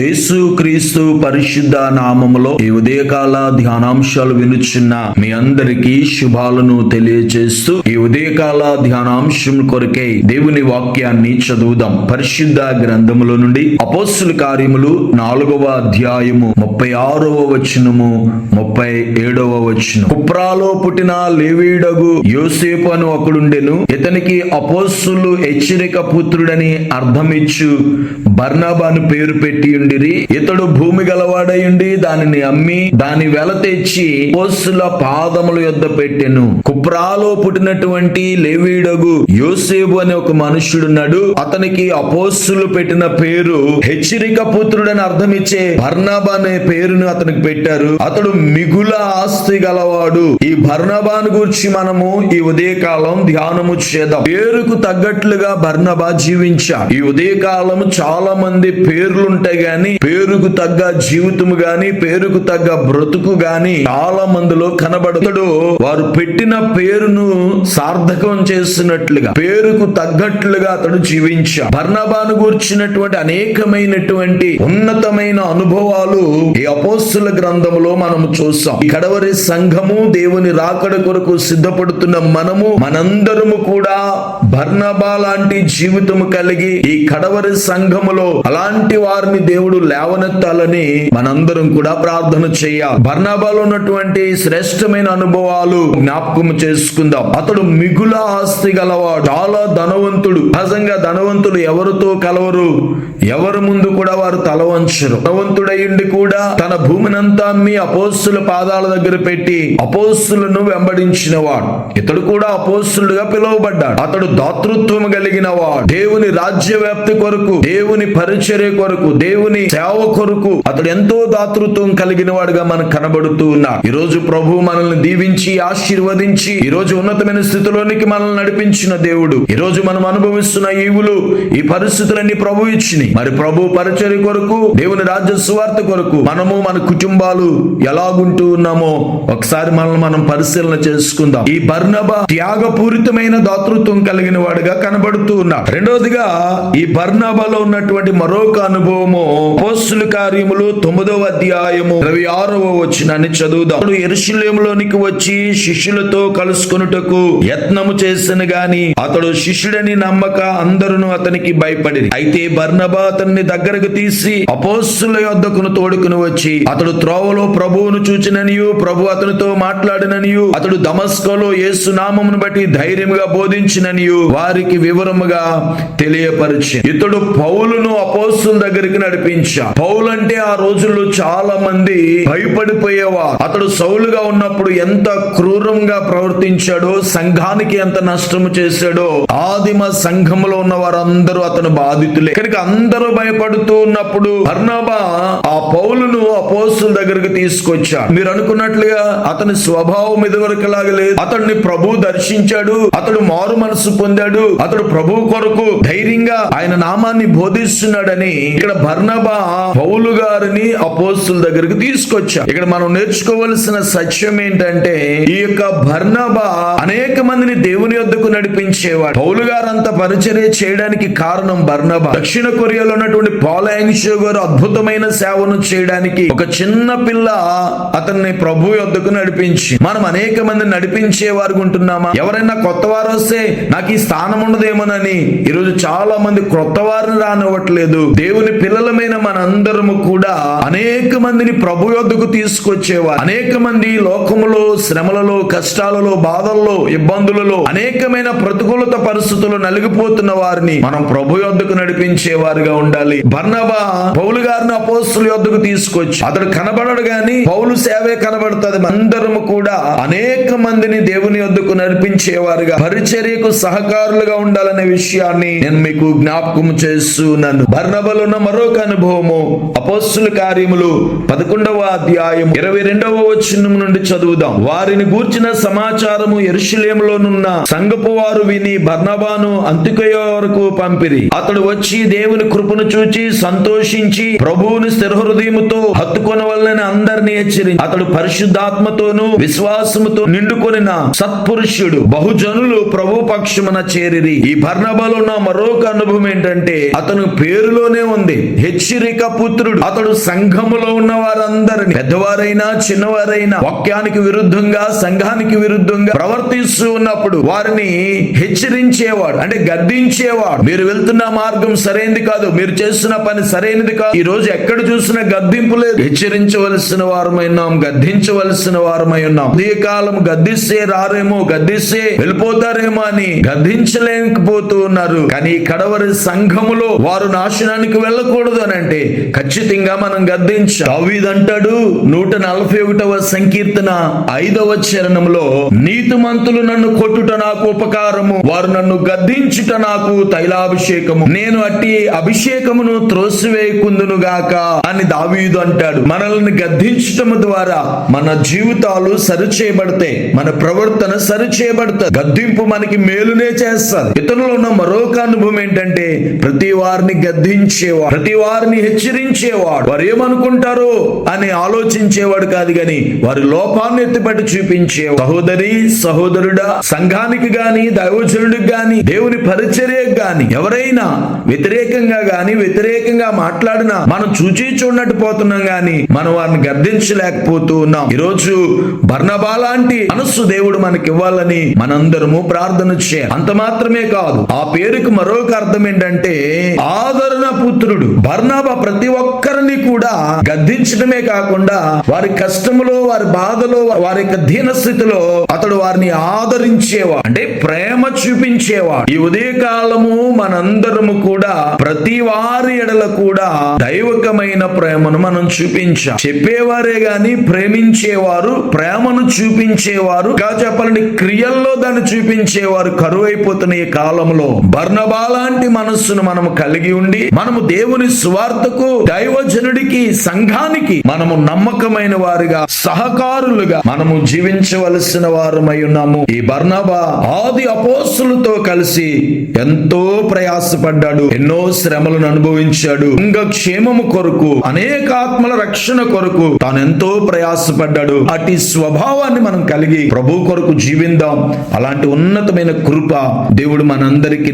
యేసు క్రీస్తు పరిశుద్ధ నామములో ఈ ఉదయకాల ధ్యానాంశాలు వినుచున్న మీ అందరికీ శుభాలను తెలియజేస్తూ ఈ ఉదయకాల ధ్యానాంశం కొరకై దేవుని వాక్యాన్ని చదువుదాం. పరిశుద్ధ గ్రంథములో నుండి అపోస్తుల కార్యములు నాలుగవ అధ్యాయము ముప్పై ఆరవ వచనము ముప్పై ఏడవ వచనం. కుప్రాలో పుట్టిన లేవీడగు యోసేపు అని ఒకడుండెను. ఇతనికి అపోస్తులు హెచ్చరిక పుత్రుడని అర్థమిచ్చు. బర్నాబాను పేరు పెట్టి చేయుండిరి ఇతడు భూమి గలవాడయుండి దానిని అమ్మి దాని వెల తెచ్చి పోస్సుల పాదముల యొద్ద పెట్టెను. కుప్రాలో పుట్టినటువంటి లేవీడగు యోసేబు అనే ఒక మనుష్యుడున్నాడు. అతనికి అపోస్సులు పెట్టిన పేరు హెచ్చరిక పుత్రుడని అర్థమిచ్చే భర్ణబా అనే పేరును అతనికి పెట్టారు. అతడు మిగుల ఆస్తి గలవాడు. ఈ బర్నబాను గురించి మనము ఈ ఉదయకాలం ధ్యానము చేద్దాం. పేరుకు తగ్గట్లుగా భర్ణబా జీవించా ఈ ఉదయకాలం చాలా మంది పేర్లుంటాయి గాని పేరుకు తగ్గ జీవితము గాని పేరుకు తగ్గ బ్రతుకు గాని చాలా మందిలో కనబడతాడు. వారు పెట్టిన పేరును సార్థకం చేస్తున్నట్లుగా పేరుకు తగ్గట్లుగా అతడు జీవించాడు బర్నబాను గూర్చినటువంటి అనేకమైనటువంటి ఉన్నతమైన అనుభవాలు ఈ అపోస్తుల గ్రంథములో మనము చూస్తాం ఈ కడవరి సంఘము దేవుని రాకడ కొరకు సిద్ధపడుతున్న మనము మనందరము కూడా బర్నబా లాంటి జీవితము కలిగి ఈ కడవరి సంఘములో అలాంటి వారిని దేవుడు లేవనెత్తాలని మనందరం కూడా ప్రార్థన చేయాలి బర్నాబాలో ఉన్నటువంటి శ్రేష్టమైన అనుభవాలు జ్ఞాపకం చేసుకుందాం. అతడు మిగుల ఆస్తి గలవాడు చాలా ధనవంతుడు. సహజంగా ధనవంతులు ఎవరితో కలవరు? ఎవరి ముందు కూడా వారు తల వంచరు. ధనవంతుడయ్యుండి కూడా తన భూమినంతా అమ్మి అపోస్తుల పాదాల దగ్గర పెట్టి అపోస్తులను వెంబడించిన వాడు ఇతడు కూడా అపోస్తులుగా పిలువబడ్డాడు. అతడు దాతృత్వం కలిగిన వాడు దేవుని రాజ్య వ్యాప్తి కొరకు దేవుని పరిచర్య కొరకు దేవుని సేవ కొరకు అతడు ఎంతో దాతృత్వం కలిగిన వాడుగా మనకు కనబడుతూ ఉన్నాడు. ఈ రోజు ప్రభు మనల్ని దీవించి ఆశీర్వదించి ఈ రోజు ఉన్నతమైన స్థితిలోనికి మనల్ని నడిపించిన దేవుడు. ఈ రోజు మనం అనుభవిస్తున్న ఈవులు ఈ పరిస్థితులన్నీ ప్రభు ఇచ్చినాయి మరి ప్రభు పరిచర్య కొరకు దేవుని రాజ్య సువార్త కొరకు మనము మన కుటుంబాలు ఎలాగుంటూ ఉన్నామో ఒకసారి మనల్ని మనం పరిశీలన చేసుకుందాం. ఈ బర్ణబ త్యాగపూరితమైన దాతృత్వం కలిగిన వాడుగా కనబడుతూ ఉన్నాడు. రెండవదిగా ఈ బర్ణబలో ఉన్నటువంటి మరొక అనుభవము పోస్టుల కార్యములు తొమ్మిదవ అధ్యాయము ఇరవై ఆరవ వచ్చినాన్ని చదువుదాం. ఎరుషులేములోనికి వచ్చి శిష్యులతో కలుసుకొనుటకు యత్నము చేసిన గాని అతడు శిష్యుడని నమ్మక అందరును అతనికి భయపడి అయితే బర్నబా అతన్ని దగ్గరకు తీసి అపోస్తుల యొద్దకును తోడుకుని వచ్చి అతడు త్రోవలో ప్రభువును చూచిననియు ప్రభు అతనితో మాట్లాడిననియు అతడు దమస్కోలో యేసు నామమును బట్టి ధైర్యముగా బోధించిననియు వారికి వివరముగా తెలియపరిచి ఇతడు పౌలును అపోస్తుల దగ్గరికి నడిపించి పౌలు అంటే ఆ రోజుల్లో చాలా మంది భయపడిపోయేవారు. అతడు సౌలుగా ఉన్నప్పుడు ఎంత క్రూరంగా ప్రవర్తించాడో సంఘానికి ఎంత నష్టము చేశాడో ఆదిమ సంఘంలో ఉన్న వారందరూ అతను బాధితులే. ఇక్కడికి అందరూ భయపడుతూ ఉన్నప్పుడు బర్నబా ఆ పౌలును అపోస్తుల దగ్గరకు తీసుకొచ్చాడు. మీరు అనుకున్నట్లుగా అతని స్వభావం ఇదివరకు లాగలేదు అతడిని ప్రభు దర్శించాడు. అతడు మారు మనసు పొందాడు. అతడు ప్రభు కొరకు ధైర్యంగా ఆయన నామాన్ని బోధిస్తున్నాడని ఇక్కడ బర్నబా పౌలు గారిని అపోస్తుల దగ్గరికి తీసుకొచ్చారు ఇక్కడ మనం నేర్చుకోవలసిన సత్యం ఏంటంటే ఈ యొక్క బర్నబా అనేక మందిని దేవుని వద్దకు నడిపించేవాడు. పౌలు గారు అంత పరిచర్య చేయడానికి కారణం బర్నబా. దక్షిణ కొరియాలో ఉన్నటువంటి పాలయాంగ్షో గారు అద్భుతమైన సేవను చేయడానికి ఒక చిన్న పిల్ల అతన్ని ప్రభు వద్దకు నడిపించి మనం అనేక మంది నడిపించే వారు ఉంటున్నామా? ఎవరైనా కొత్త వారు వస్తే నాకు ఈ స్థానం ఉండదేమోనని. ఈరోజు చాలా మంది క్రొత్త వారిని రానివ్వట్లేదు. దేవుని అయిన మనందరము కూడా అనేక మందిని ప్రభు యొద్దకు తీసుకొచ్చేవారు. అనేక మంది లోకములో శ్రమలలో కష్టాలలో బాధల్లో ఇబ్బందులలో అనేకమైన ప్రతికూలత పరిస్థితులు నలిగిపోతున్న వారిని మనం ప్రభు యొద్దకు నడిపించే వారిగా ఉండాలి. బర్ణబా పౌలు గారిని అపోస్తుల యొద్దకు తీసుకొచ్చి అతడు కనబడడు గాని పౌలు సేవే కనబడుతుంది. అందరము కూడా అనేక మందిని దేవుని యొద్దకు నడిపించేవారుగా పరిచర్యకు సహకారులుగా ఉండాలనే విషయాన్ని నేను మీకు జ్ఞాపకం చేస్తున్నాను. బర్ణబలున్న ఉన్న మరొక అనుభవము అపోస్తుల కార్యములు పదకొండవ అధ్యాయం ఇరవై రెండవ వచనం నుండి చదువుదాం. వారిని గూర్చిన సమాచారము ఎరుషులేములోనున్న సంగపు వారు విని బర్ణబాను అంత్యకొయ వరకు పంపిరి. అతడు వచ్చి దేవుని కృపను చూచి సంతోషించి ప్రభువుని స్థిరహృదయముతో స్థిర హృదయముతో హత్తుకొని వలన అందరినీ హెచ్చరి అతడు పరిశుద్ధాత్మతోను విశ్వాసముతో నిండుకొనిన సత్పురుషుడు బహుజనులు ప్రభు పక్షమున చేరిరి. ఈ బర్ణబాలో ఉన్న మరొక అనుభవం ఏంటంటే అతను పేరులోనే ఉంది. హెచ్చరిక పుత్రుడు. అతడు సంఘములో ఉన్న వారందరిని పెద్దవారైనా చిన్నవారైనా వాక్యానికి విరుద్ధంగా సంఘానికి విరుద్ధంగా ప్రవర్తిస్తూ ఉన్నప్పుడు వారిని హెచ్చరించేవాడు అంటే గద్దించేవాడు. మీరు వెళ్తున్న మార్గం సరైనది కాదు మీరు చేస్తున్న పని సరైనది కాదు. ఈ రోజు ఎక్కడ చూసినా గద్దింపు లేదు. హెచ్చరించవలసిన వారమై ఉన్నాం గద్దించవలసిన వారమై ఉన్నాం. కాలం గద్దిస్తే రారేమో గద్దిస్తే వెళ్ళిపోతారేమో అని గద్దించలేకపోతూ ఉన్నారు కానీ కడవరి సంఘములో వారు నాశనానికి వెళ్ళకూడదు అని చేశారంటే ఖచ్చితంగా మనం గద్దించు. దావీదంటాడు నూట నలభై ఒకటవ సంకీర్తన ఐదవ చరణంలో నీతిమంతులు నన్ను కొట్టుట నాకు ఉపకారము వారు నన్ను గద్దించుట నాకు తైలాభిషేకము. నేను అట్టి అభిషేకమును త్రోసివేయకుందును గాక అని దావీదు అంటాడు. మనల్ని గద్దించటము ద్వారా మన జీవితాలు సరిచేయబడతాయి మన ప్రవర్తన సరిచేయబడతాయి గద్దింపు మనకి మేలునే చేస్తారు ఇతరులు ఉన్న మరొక అనుభవం ఏంటంటే ప్రతి వారిని గద్దించేవారు ప్రతి వారిని హెచ్చరించేవాడు. వారు ఏమనుకుంటారు? అని ఆలోచించేవాడు కాదు గాని వారి లోపాన్ని ఎత్తిపట్టి చూపించే సహోదరి సహోదరుడా సంఘానికి గాని దైవజనుడికి గాని దేవుని పరిచర్యకు గాని ఎవరైనా వ్యతిరేకంగా గాని వ్యతిరేకంగా మాట్లాడినా మనం చూచి చూడనట్టు పోతున్నాం గాని మనం వారిని గర్దించలేకపోతూ ఉన్నాం. ఈరోజు బర్ణబా లాంటి మనస్సు దేవుడు మనకి ఇవ్వాలని మనందరము ప్రార్థన చేయాలి. అంత మాత్రమే కాదు ఆ పేరుకు మరొక అర్థం ఏంటంటే ఆదరణ పుత్రుడు జనాభా ప్రతి ఒక్కరిని కూడా గద్దించడమే కాకుండా వారి కష్టములో వారి బాధలో వారి యొక్క దీన స్థితిలో అతడు వారిని ఆదరించేవాడు. అంటే ప్రేమ చూపించేవాడు. ఈ ఉదయకాలము మనందరము కూడా ప్రతి వారి ఎడల కూడా దైవకమైన ప్రేమను మనం చూపించాం. చెప్పేవారే గాని ప్రేమించేవారు ప్రేమను చూపించేవారు ఇంకా చెప్పాలంటే క్రియల్లో దాన్ని చూపించేవారు కరువైపోతున్న ఈ కాలంలో. బర్ణబా లాంటి మనస్సును మనం కలిగి ఉండి మనము దేవుని సువార్తకు దైవజనుడికి సంఘానికి మనము నమ్మకమైన వారిగా సహకారులుగా మనము జీవించవలసిన వారమై ఉన్నాము. ఈ బర్ణబా ఆది అపోస్తులతో కలిసి ఎంతో ప్రయాసపడ్డాడు. ఎన్నో శ్రమలను అనుభవించాడు. ఇంక క్షేమము కొరకు అనేక ఆత్మల రక్షణ కొరకు తాను ఎంతో ప్రయాసపడ్డాడు. అటు స్వభావాన్ని మనం కలిగి ప్రభు కొరకు జీవిందాం. అలాంటి ఉన్నతమైన కృప దేవుడు మనందరికి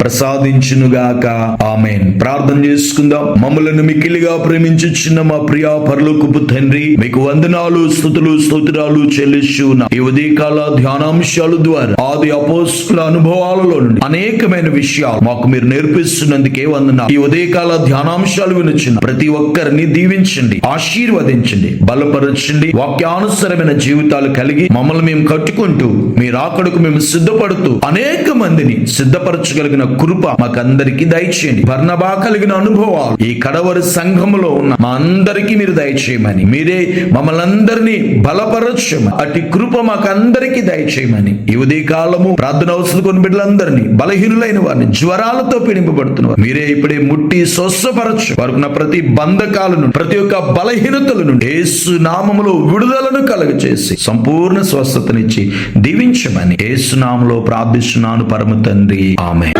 ప్రసాదించునుగాక. ఆమెన్. ప్రార్థన చేసుకుందాం. మమ్మలను మిక్కిలిగా ప్రేమించుచున్న మా ప్రియా పరలోకపు తండ్రి మీకు వందనాలు స్థుతులు స్తోత్రాలు చెల్లిస్తున్నా. ఈ ఉదయకాల ధ్యానాంశాల ద్వారా ఆది అపోస్తుల అనుభవాలలో నుండి అనేకమైన విషయాలు మాకు మీరు నేర్పిస్తున్నందుకే వందన ఈ ఉదయకాల ధ్యానాంశాలు వినొచ్చిన ప్రతి ఒక్కరిని దీవించండి ఆశీర్వదించండి బలపరచండి. వాక్యానుసరమైన జీవితాలు కలిగి మమ్మల్ని మేము కట్టుకుంటూ మీ రాకడకు మేము సిద్ధపడుతూ అనేక మందిని సిద్ధపరచగలిగిన కృప మాకందరికీ దయచేయండి. భర్ణబా కలిగిన అనుభవాలు ఈ కడవరి సంఘములో ఉన్న మా అందరికీ మీరు దయచేయమని. మీరే మమ్మల్ని అందరినీ బలపరచమని. అటు కృప మాకందరికీ దయచేయమని. ఈ ఉదయ కాలము ప్రార్థన అవసరం కొన్ని బిడ్డలందరినీ బలహీనులైన వారిని జ్వరాలతో పీడింపబడుతున్నారు మీరే ఇప్పుడే ముట్టి స్వస్థపరచు. వారికి ప్రతి బంధకాలను ప్రతి ఒక్క బలహీనతల నుండి యేసు నామములో విడుదలను కలుగచేసి సంపూర్ణ స్వస్థతనిచ్చి దీవించమని. యేసునామంలో ప్రార్థిస్తున్నాను పరమ తండ్రి. ఆమె